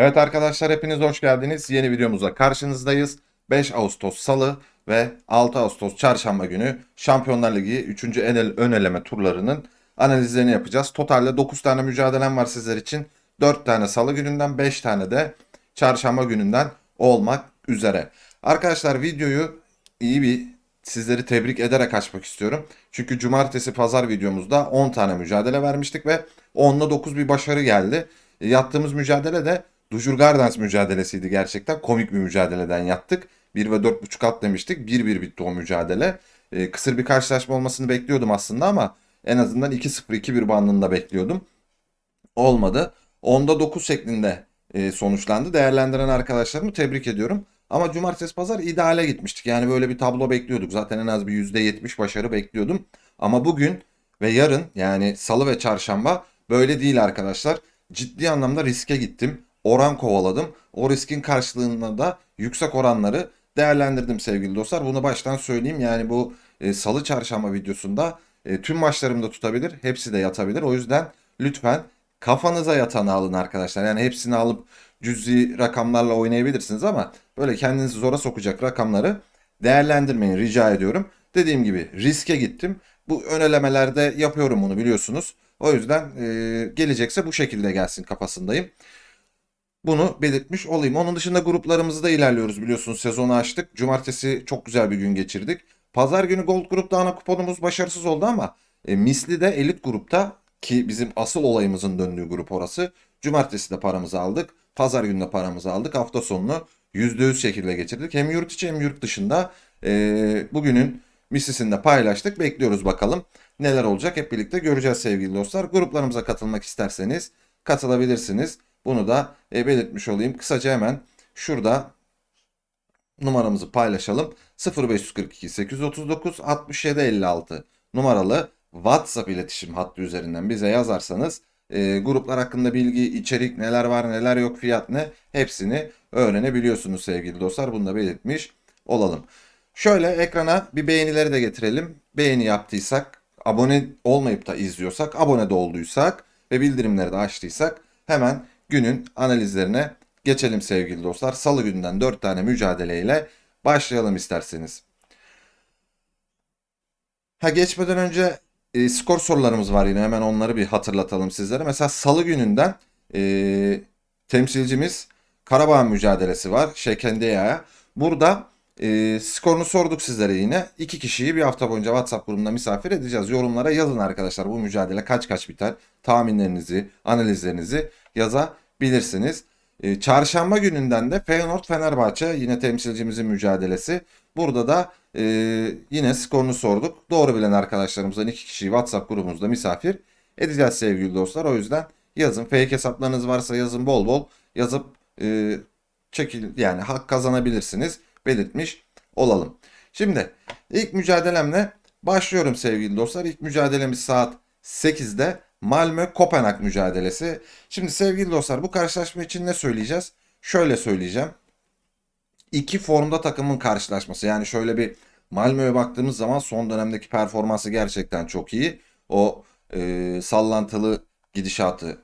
Evet arkadaşlar hepiniz hoş geldiniz. Yeni videomuza karşınızdayız. 5 Ağustos Salı ve 6 Ağustos Çarşamba günü Şampiyonlar Ligi 3. enel, ön eleme turlarının analizlerini yapacağız. Totalde 9 tane mücadelem var sizler için. 4 tane Salı gününden 5 tane de Çarşamba gününden olmak üzere. Arkadaşlar videoyu iyi bir sizleri tebrik ederek açmak istiyorum. Çünkü cumartesi pazar videomuzda 10 tane mücadele vermiştik ve 10'la 9 bir başarı geldi. Yattığımız mücadele de Dujur Gardens mücadelesiydi gerçekten. Komik bir mücadeleden yattık. 1 ve 4.5 alt demiştik. 1-1 bitti o mücadele. E, kısır bir karşılaşma olmasını bekliyordum aslında ama en azından 2-0 2-1 bandında bekliyordum. Olmadı. 10'da 9 şeklinde e, sonuçlandı. Değerlendiren arkadaşlarımı tebrik ediyorum. Ama cumartesi pazar ideale gitmiştik. Yani böyle bir tablo bekliyorduk. Zaten en az bir %70 başarı bekliyordum. Ama bugün ve yarın yani salı ve çarşamba böyle değil arkadaşlar. Ciddi anlamda riske gittim. Oran kovaladım. O riskin karşılığında da yüksek oranları değerlendirdim sevgili dostlar. Bunu baştan söyleyeyim. Yani bu e, salı çarşamba videosunda e, tüm maçlarımda tutabilir. Hepsi de yatabilir. O yüzden lütfen kafanıza yatanı alın arkadaşlar. Yani hepsini alıp cüzi rakamlarla oynayabilirsiniz ama böyle kendinizi zora sokacak rakamları değerlendirmeyin rica ediyorum. Dediğim gibi riske gittim. Bu önelemelerde yapıyorum bunu biliyorsunuz. O yüzden e, gelecekse bu şekilde gelsin kafasındayım. Bunu belirtmiş olayım. Onun dışında gruplarımızda ilerliyoruz biliyorsunuz. Sezonu açtık. Cumartesi çok güzel bir gün geçirdik. Pazar günü Gold Grup'ta ana kuponumuz başarısız oldu ama e, Misli de elit grupta ki bizim asıl olayımızın döndüğü grup orası. Cumartesi de paramızı aldık. Pazar günü de paramızı aldık. Hafta sonunu %100 şekilde geçirdik. Hem yurt içi hem yurt dışında e, bugünün mislisini de paylaştık. Bekliyoruz bakalım neler olacak hep birlikte göreceğiz sevgili dostlar. Gruplarımıza katılmak isterseniz katılabilirsiniz. Bunu da e, belirtmiş olayım. Kısaca hemen şurada numaramızı paylaşalım. 0542 839 67 56 numaralı WhatsApp iletişim hattı üzerinden bize yazarsanız e, gruplar hakkında bilgi, içerik, neler var, neler yok, fiyat ne hepsini öğrenebiliyorsunuz sevgili dostlar. Bunu da belirtmiş olalım. Şöyle ekrana bir beğenileri de getirelim. Beğeni yaptıysak, abone olmayıp da izliyorsak, abone de olduysak ve bildirimleri de açtıysak hemen günün analizlerine geçelim sevgili dostlar. Salı gününden 4 tane mücadeleyle başlayalım isterseniz. Ha geçmeden önce e, skor sorularımız var yine hemen onları bir hatırlatalım sizlere. Mesela salı gününden e, temsilcimiz Karabağ mücadelesi var Şekendeya'ya. Burada e, skorunu sorduk sizlere yine. İki kişiyi bir hafta boyunca WhatsApp grubunda misafir edeceğiz. Yorumlara yazın arkadaşlar bu mücadele kaç kaç biter. Tahminlerinizi, analizlerinizi yazabilirsiniz. E, çarşamba gününden de Feyenoord Fenerbahçe yine temsilcimizin mücadelesi. Burada da e, yine skorunu sorduk. Doğru bilen arkadaşlarımızdan iki kişiyi WhatsApp grubumuzda misafir edeceğiz sevgili dostlar. O yüzden yazın. Fake hesaplarınız varsa yazın bol bol yazıp e, çekil yani hak kazanabilirsiniz. Belirtmiş olalım. Şimdi ilk mücadelemle başlıyorum sevgili dostlar. İlk mücadelemiz saat 8'de Malmö Kopenhag mücadelesi. Şimdi sevgili dostlar bu karşılaşma için ne söyleyeceğiz? Şöyle söyleyeceğim. İki formda takımın karşılaşması. Yani şöyle bir Malmö'ye baktığımız zaman son dönemdeki performansı gerçekten çok iyi. O e, sallantılı gidişatı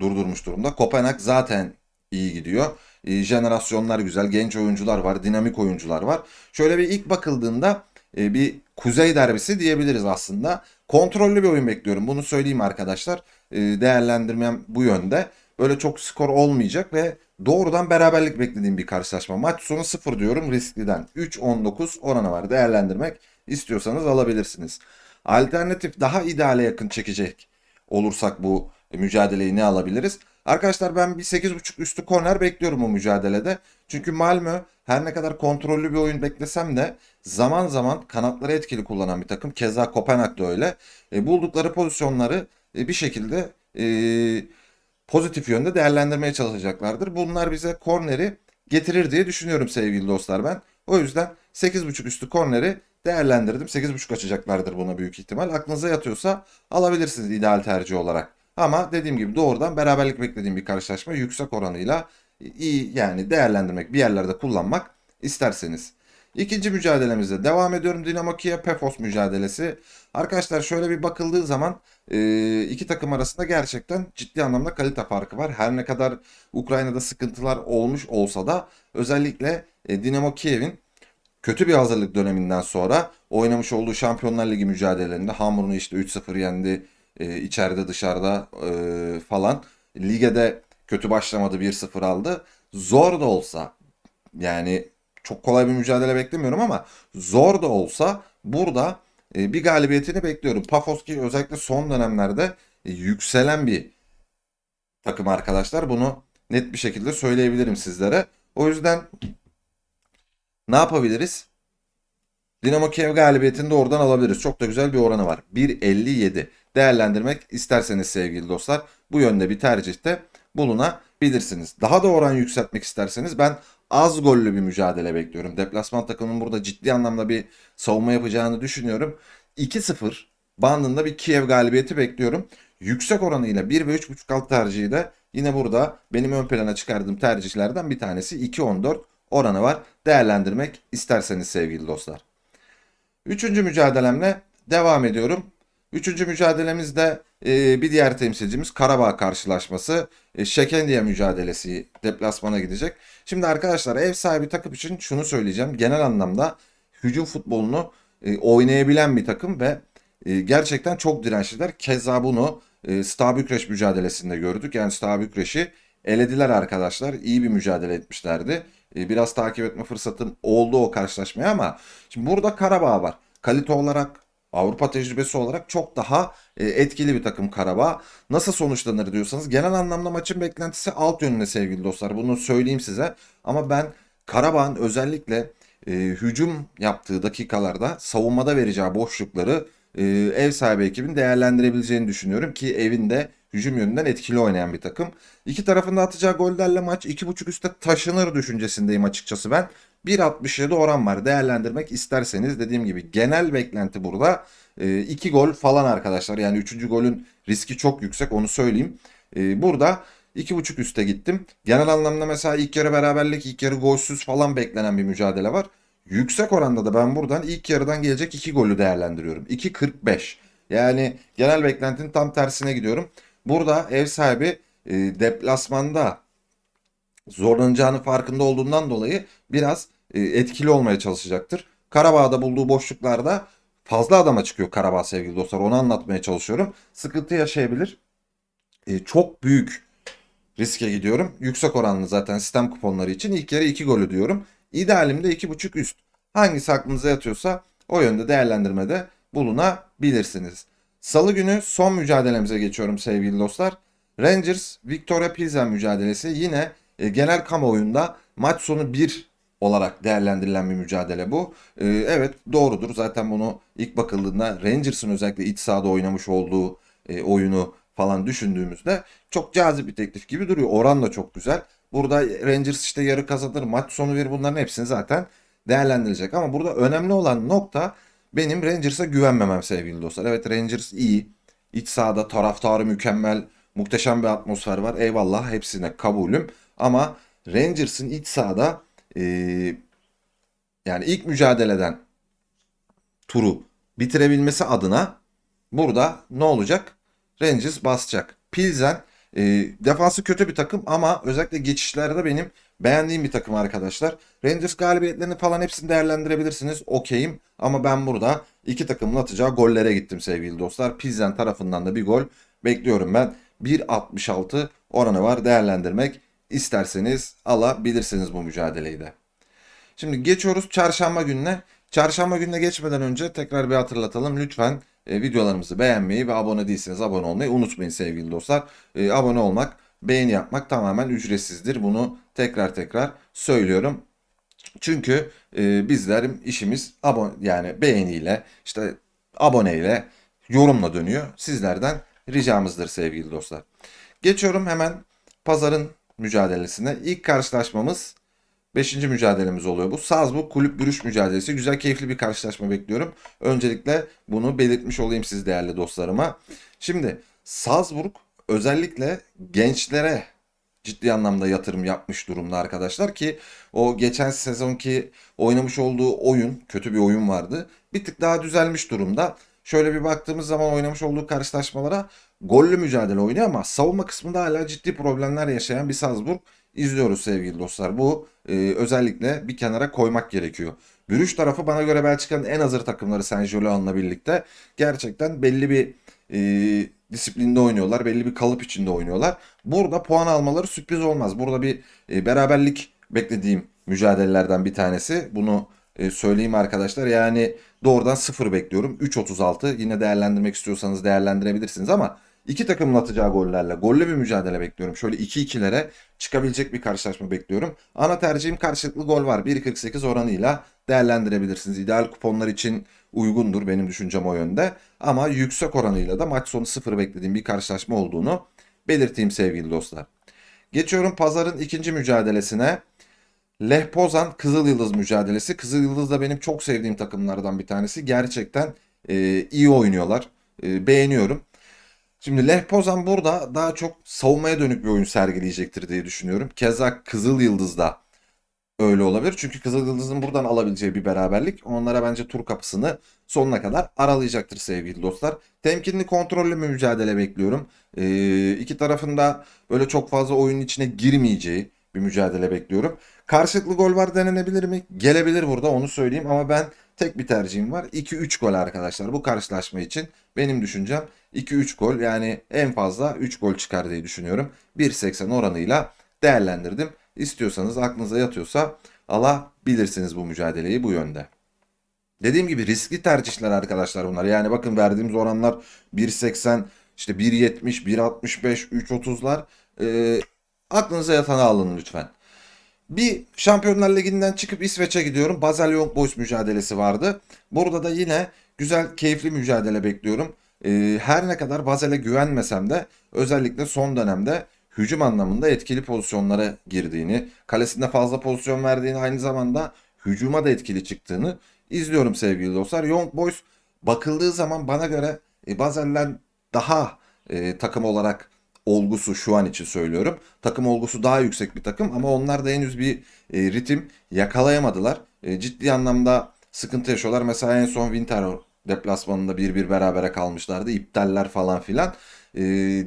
durdurmuş durumda. Kopenhag zaten iyi gidiyor. E, jenerasyonlar güzel, genç oyuncular var, dinamik oyuncular var. Şöyle bir ilk bakıldığında e, bir kuzey derbisi diyebiliriz aslında. Kontrollü bir oyun bekliyorum. Bunu söyleyeyim arkadaşlar. E, değerlendirmem bu yönde. Böyle çok skor olmayacak ve doğrudan beraberlik beklediğim bir karşılaşma. Maç sonu 0 diyorum riskliden. 3-19 oranı var. Değerlendirmek istiyorsanız alabilirsiniz. Alternatif daha ideale yakın çekecek olursak bu mücadeleyi ne alabiliriz? Arkadaşlar ben bir 8.5 üstü korner bekliyorum bu mücadelede. Çünkü Malmö her ne kadar kontrollü bir oyun beklesem de zaman zaman kanatları etkili kullanan bir takım. Keza Kopenhag da öyle. E, buldukları pozisyonları e, bir şekilde e, pozitif yönde değerlendirmeye çalışacaklardır. Bunlar bize korneri getirir diye düşünüyorum sevgili dostlar ben. O yüzden 8.5 üstü korneri değerlendirdim. 8.5 açacaklardır buna büyük ihtimal. Aklınıza yatıyorsa alabilirsiniz ideal tercih olarak. Ama dediğim gibi doğrudan beraberlik beklediğim bir karşılaşma yüksek oranıyla iyi yani değerlendirmek bir yerlerde kullanmak isterseniz. İkinci mücadelemizde devam ediyorum. Dinamo Kiev Pefos mücadelesi. Arkadaşlar şöyle bir bakıldığı zaman e, iki takım arasında gerçekten ciddi anlamda kalite farkı var. Her ne kadar Ukrayna'da sıkıntılar olmuş olsa da özellikle e, Dinamo Kiev'in kötü bir hazırlık döneminden sonra oynamış olduğu Şampiyonlar Ligi mücadelelerinde Hamur'unu işte 3-0 yendi. E, içeride dışarıda e, falan. Ligede kötü başlamadı 1-0 aldı. Zor da olsa yani çok kolay bir mücadele beklemiyorum ama zor da olsa burada e, bir galibiyetini bekliyorum. Pafoski özellikle son dönemlerde e, yükselen bir takım arkadaşlar. Bunu net bir şekilde söyleyebilirim sizlere. O yüzden ne yapabiliriz? Dinamo Kiev galibiyetini de oradan alabiliriz. Çok da güzel bir oranı var. 1.57 değerlendirmek isterseniz sevgili dostlar bu yönde bir tercihte bulunabilirsiniz. Daha da oran yükseltmek isterseniz ben az gollü bir mücadele bekliyorum. Deplasman takımının burada ciddi anlamda bir savunma yapacağını düşünüyorum. 2-0 bandında bir Kiev galibiyeti bekliyorum. Yüksek oranıyla 1 ve 3.5 alt tercihi de yine burada benim ön plana çıkardığım tercihlerden bir tanesi 2-14 oranı var. Değerlendirmek isterseniz sevgili dostlar. Üçüncü mücadelemle devam ediyorum. Üçüncü mücadelemizde e, bir diğer temsilcimiz Karabağ karşılaşması. E, Şekendiye mücadelesi deplasmana gidecek. Şimdi arkadaşlar ev sahibi takım için şunu söyleyeceğim. Genel anlamda hücum futbolunu e, oynayabilen bir takım ve e, gerçekten çok dirençliler. Keza bunu e, Steaua Bükreş mücadelesinde gördük. Yani Steaua Bükreş'i elediler arkadaşlar. İyi bir mücadele etmişlerdi. E, biraz takip etme fırsatım oldu o karşılaşmaya ama şimdi burada Karabağ var. Kalite olarak Avrupa tecrübesi olarak çok daha e, etkili bir takım Karabağ. Nasıl sonuçlanır diyorsanız genel anlamda maçın beklentisi alt yönünde sevgili dostlar. Bunu söyleyeyim size. Ama ben Karabağ'ın özellikle e, hücum yaptığı dakikalarda savunmada vereceği boşlukları e, ev sahibi ekibin değerlendirebileceğini düşünüyorum ki evinde hücum yönünden etkili oynayan bir takım. İki tarafında atacağı gollerle maç 2.5 üstte taşınır düşüncesindeyim açıkçası ben. 1.67 oran var. Değerlendirmek isterseniz dediğim gibi genel beklenti burada 2 gol falan arkadaşlar. Yani 3. golün riski çok yüksek onu söyleyeyim. E, burada 2.5 üste gittim. Genel anlamda mesela ilk yarı beraberlik, ilk yarı golsüz falan beklenen bir mücadele var. Yüksek oranda da ben buradan ilk yarıdan gelecek 2 golü değerlendiriyorum. 2.45. Yani genel beklentinin tam tersine gidiyorum. Burada ev sahibi e, deplasmanda zorlanacağını farkında olduğundan dolayı biraz e, etkili olmaya çalışacaktır. Karabağ'da bulduğu boşluklarda fazla adama çıkıyor Karabağ sevgili dostlar. Onu anlatmaya çalışıyorum. Sıkıntı yaşayabilir. E, çok büyük riske gidiyorum. Yüksek oranlı zaten sistem kuponları için ilk yarı 2 golü diyorum. İdealimde 2.5 üst. Hangisi aklınıza yatıyorsa o yönde değerlendirmede bulunabilirsiniz. Salı günü son mücadelemize geçiyorum sevgili dostlar. Rangers Victoria Pilsen mücadelesi yine e, genel kamuoyunda maç sonu 1 olarak değerlendirilen bir mücadele bu. E, evet doğrudur. Zaten bunu ilk bakıldığında Rangers'ın özellikle iç sahada oynamış olduğu e, oyunu falan düşündüğümüzde çok cazip bir teklif gibi duruyor. Oran da çok güzel. Burada Rangers işte yarı kazanır, maç sonu bir bunların hepsini zaten değerlendirecek. Ama burada önemli olan nokta benim Rangers'a güvenmemem sevgili dostlar. Evet Rangers iyi. İç sahada taraftarı mükemmel. Muhteşem bir atmosfer var. Eyvallah hepsine kabulüm. Ama Rangers'ın iç sahada e, yani ilk mücadeleden turu bitirebilmesi adına burada ne olacak? Rangers basacak. Pilsen e, defansı kötü bir takım ama özellikle geçişlerde benim beğendiğim bir takım arkadaşlar. Rangers galibiyetlerini falan hepsini değerlendirebilirsiniz. Okeyim ama ben burada iki takımın atacağı gollere gittim sevgili dostlar. Pilsen tarafından da bir gol bekliyorum ben. 1.66 oranı var değerlendirmek isterseniz alabilirsiniz bu mücadeleyi de. Şimdi geçiyoruz çarşamba gününe. Çarşamba gününe geçmeden önce tekrar bir hatırlatalım. Lütfen e, videolarımızı beğenmeyi ve abone değilseniz abone olmayı unutmayın sevgili dostlar. E, abone olmak, beğeni yapmak tamamen ücretsizdir. Bunu tekrar tekrar söylüyorum. Çünkü e, bizlerin işimiz abone yani beğeniyle, işte aboneyle, yorumla dönüyor. Sizlerden ricamızdır sevgili dostlar. Geçiyorum hemen pazarın mücadelesine. İlk karşılaşmamız 5. mücadelemiz oluyor bu. Salzburg kulüp bürüş mücadelesi. Güzel keyifli bir karşılaşma bekliyorum. Öncelikle bunu belirtmiş olayım siz değerli dostlarıma. Şimdi Salzburg özellikle gençlere ciddi anlamda yatırım yapmış durumda arkadaşlar ki o geçen sezonki oynamış olduğu oyun kötü bir oyun vardı. Bir tık daha düzelmiş durumda. Şöyle bir baktığımız zaman oynamış olduğu karşılaşmalara gollü mücadele oynuyor ama savunma kısmında hala ciddi problemler yaşayan bir Salzburg izliyoruz sevgili dostlar. Bu e, özellikle bir kenara koymak gerekiyor. Bürüş tarafı bana göre Belçika'nın en hazır takımları Saint Gillois'la birlikte gerçekten belli bir e, disiplinde oynuyorlar. Belli bir kalıp içinde oynuyorlar. Burada puan almaları sürpriz olmaz. Burada bir e, beraberlik beklediğim mücadelelerden bir tanesi. Bunu e, söyleyeyim arkadaşlar. Yani doğrudan 0 bekliyorum. 3.36 yine değerlendirmek istiyorsanız değerlendirebilirsiniz ama iki takımın atacağı gollerle gollü bir mücadele bekliyorum. Şöyle 2-2'lere çıkabilecek bir karşılaşma bekliyorum. Ana tercihim karşılıklı gol var. 1.48 oranıyla değerlendirebilirsiniz. İdeal kuponlar için uygundur benim düşüncem o yönde. Ama yüksek oranıyla da maç sonu 0 beklediğim bir karşılaşma olduğunu belirteyim sevgili dostlar. Geçiyorum pazarın ikinci mücadelesine. Leh Pozan Kızıl Yıldız mücadelesi. Kızıl Yıldız da benim çok sevdiğim takımlardan bir tanesi. Gerçekten e, iyi oynuyorlar. E, beğeniyorum. Şimdi Leh Pozan burada daha çok savunmaya dönük bir oyun sergileyecektir diye düşünüyorum. Keza Kızıl Yıldız da öyle olabilir. Çünkü Kızıl Yıldız'ın buradan alabileceği bir beraberlik onlara bence tur kapısını sonuna kadar aralayacaktır sevgili dostlar. Temkinli kontrollü bir mücadele bekliyorum. Ee, iki tarafında böyle çok fazla oyunun içine girmeyeceği bir mücadele bekliyorum. Karşılıklı gol var denenebilir mi? Gelebilir burada onu söyleyeyim ama ben tek bir tercihim var. 2-3 gol arkadaşlar bu karşılaşma için. Benim düşüncem 2-3 gol yani en fazla 3 gol çıkar diye düşünüyorum. 1.80 oranıyla değerlendirdim. İstiyorsanız aklınıza yatıyorsa alabilirsiniz bu mücadeleyi bu yönde. Dediğim gibi riskli tercihler arkadaşlar bunlar. Yani bakın verdiğimiz oranlar 1.80, işte 1.70, 1.65, 3.30'lar. Ee, aklınıza yatanı alın lütfen. Bir Şampiyonlar Ligi'nden çıkıp İsveç'e gidiyorum. Basel Young Boys mücadelesi vardı. Burada da yine güzel, keyifli mücadele bekliyorum. Ee, her ne kadar Basel'e güvenmesem de özellikle son dönemde hücum anlamında etkili pozisyonlara girdiğini, kalesinde fazla pozisyon verdiğini, aynı zamanda hücuma da etkili çıktığını izliyorum sevgili dostlar. Young Boys bakıldığı zaman bana göre e, Basel'den daha e, takım olarak olgusu şu an için söylüyorum. Takım olgusu daha yüksek bir takım ama onlar da henüz bir e, ritim yakalayamadılar. E, ciddi anlamda sıkıntı yaşıyorlar. Mesela en son Winter deplasmanında 1-1 berabere kalmışlardı. İptaller falan filan. E,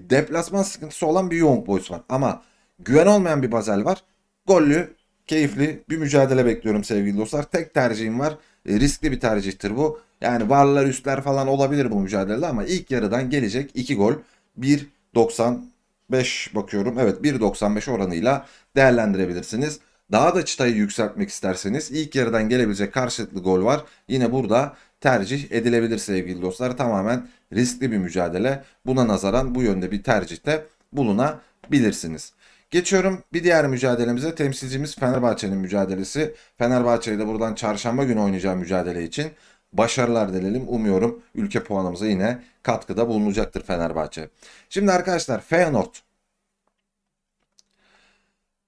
deplasman sıkıntısı olan bir Young Boys var. Ama güven olmayan bir Basel var. Gollü, keyifli bir mücadele bekliyorum sevgili dostlar. Tek tercihim var. E, riskli bir tercihtir bu. Yani varlar üstler falan olabilir bu mücadelede ama ilk yarıdan gelecek 2 gol 1.95 bakıyorum. Evet 1.95 oranıyla değerlendirebilirsiniz. Daha da çıtayı yükseltmek isterseniz ilk yarıdan gelebilecek karşılıklı gol var. Yine burada tercih edilebilir sevgili dostlar. Tamamen riskli bir mücadele. Buna nazaran bu yönde bir tercihte bulunabilirsiniz. Geçiyorum bir diğer mücadelemize. Temsilcimiz Fenerbahçe'nin mücadelesi. Fenerbahçe'yi de buradan çarşamba günü oynayacağı mücadele için başarılar dileyelim. Umuyorum ülke puanımıza yine katkıda bulunacaktır Fenerbahçe. Şimdi arkadaşlar Feyenoord.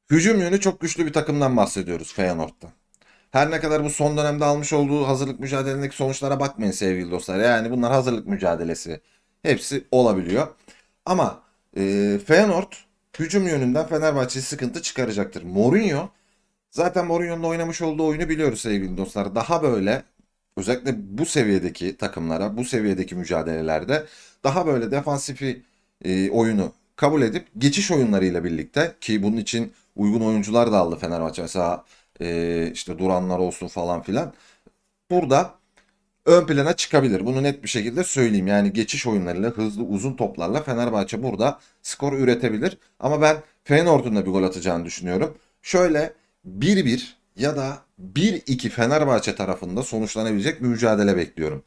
Hücum yönü çok güçlü bir takımdan bahsediyoruz Feyenoord'dan. Her ne kadar bu son dönemde almış olduğu hazırlık mücadelesindeki sonuçlara bakmayın sevgili dostlar. Yani bunlar hazırlık mücadelesi. Hepsi olabiliyor. Ama e, Feyenoord hücum yönünden Fenerbahçe sıkıntı çıkaracaktır. Mourinho zaten Mourinho'nun oynamış olduğu oyunu biliyoruz sevgili dostlar. Daha böyle özellikle bu seviyedeki takımlara, bu seviyedeki mücadelelerde daha böyle defansifi e, oyunu kabul edip geçiş oyunlarıyla birlikte ki bunun için uygun oyuncular da aldı Fenerbahçe. Mesela e, işte duranlar olsun falan filan. Burada ön plana çıkabilir. Bunu net bir şekilde söyleyeyim. Yani geçiş oyunlarıyla, hızlı uzun toplarla Fenerbahçe burada skor üretebilir. Ama ben Feyenoord'un da bir gol atacağını düşünüyorum. Şöyle 1-1 ya da 1-2 Fenerbahçe tarafında sonuçlanabilecek bir mücadele bekliyorum.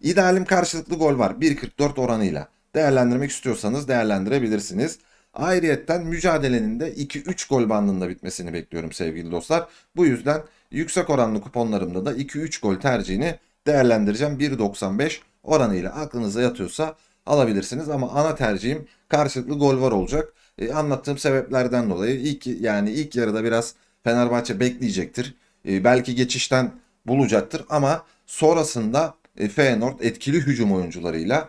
İdealim karşılıklı gol var. 1.44 oranıyla. Değerlendirmek istiyorsanız değerlendirebilirsiniz. Ayrıyetten mücadelenin de 2-3 gol bandında bitmesini bekliyorum sevgili dostlar. Bu yüzden yüksek oranlı kuponlarımda da 2-3 gol tercihini değerlendireceğim. 1.95 oranıyla aklınıza yatıyorsa alabilirsiniz ama ana tercihim karşılıklı gol var olacak. Ee, anlattığım sebeplerden dolayı ilk yani ilk yarıda biraz Fenerbahçe bekleyecektir. Ee, belki geçişten bulacaktır ama sonrasında e, Feyenoord etkili hücum oyuncularıyla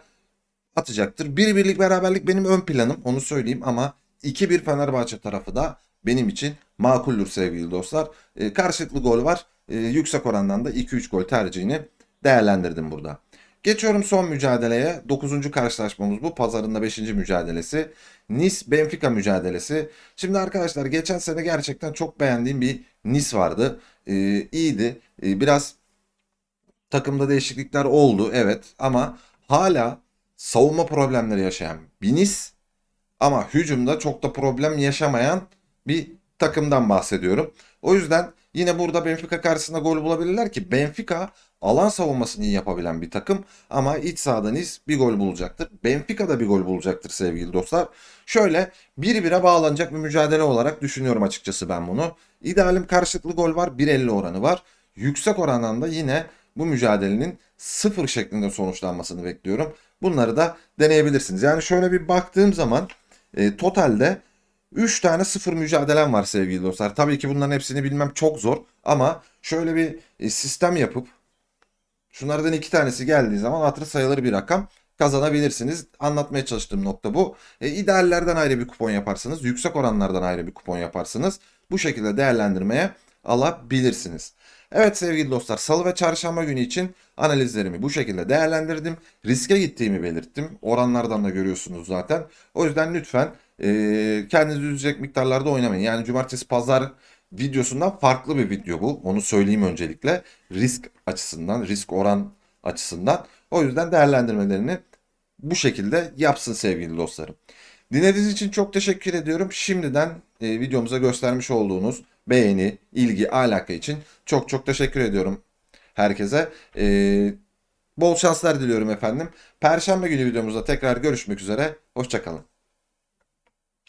atacaktır. Bir birlik beraberlik benim ön planım onu söyleyeyim ama 2-1 Fenerbahçe tarafı da benim için makuldür sevgili dostlar. E, karşılıklı gol var. E, yüksek orandan da 2-3 gol tercihini değerlendirdim burada. Geçiyorum son mücadeleye. 9. karşılaşmamız bu. Pazarın da 5. mücadelesi. Nice Benfica mücadelesi. Şimdi arkadaşlar geçen sene gerçekten çok beğendiğim bir Nice vardı. Ee, iyiydi. Ee, biraz takımda değişiklikler oldu evet ama hala savunma problemleri yaşayan bir Nice ama hücumda çok da problem yaşamayan bir takımdan bahsediyorum. O yüzden yine burada Benfica karşısında gol bulabilirler ki Benfica alan savunmasını iyi yapabilen bir takım ama iç sahada Nice bir gol bulacaktır. Benfica da bir gol bulacaktır sevgili dostlar. Şöyle bir bire bağlanacak bir mücadele olarak düşünüyorum açıkçası ben bunu. İdealim karşılıklı gol var 1.50 oranı var. Yüksek orandan da yine bu mücadelenin sıfır şeklinde sonuçlanmasını bekliyorum. Bunları da deneyebilirsiniz. Yani şöyle bir baktığım zaman e, totalde 3 tane sıfır mücadelem var sevgili dostlar. Tabii ki bunların hepsini bilmem çok zor ama şöyle bir e, sistem yapıp şunlardan iki tanesi geldiği zaman hatırı sayılır bir rakam kazanabilirsiniz. Anlatmaya çalıştığım nokta bu. E, ideallerden ayrı bir kupon yaparsınız. Yüksek oranlardan ayrı bir kupon yaparsınız. Bu şekilde değerlendirmeye alabilirsiniz. Evet sevgili dostlar salı ve çarşamba günü için analizlerimi bu şekilde değerlendirdim. Riske gittiğimi belirttim. Oranlardan da görüyorsunuz zaten. O yüzden lütfen e, kendinizi üzecek miktarlarda oynamayın. Yani cumartesi pazar videosundan farklı bir video bu. Onu söyleyeyim öncelikle. Risk açısından, risk oran açısından. O yüzden değerlendirmelerini bu şekilde yapsın sevgili dostlarım. Dinlediğiniz için çok teşekkür ediyorum. Şimdiden e, videomuza göstermiş olduğunuz beğeni, ilgi, alaka için çok çok teşekkür ediyorum herkese. E, bol şanslar diliyorum efendim. Perşembe günü videomuzda tekrar görüşmek üzere. Hoşçakalın.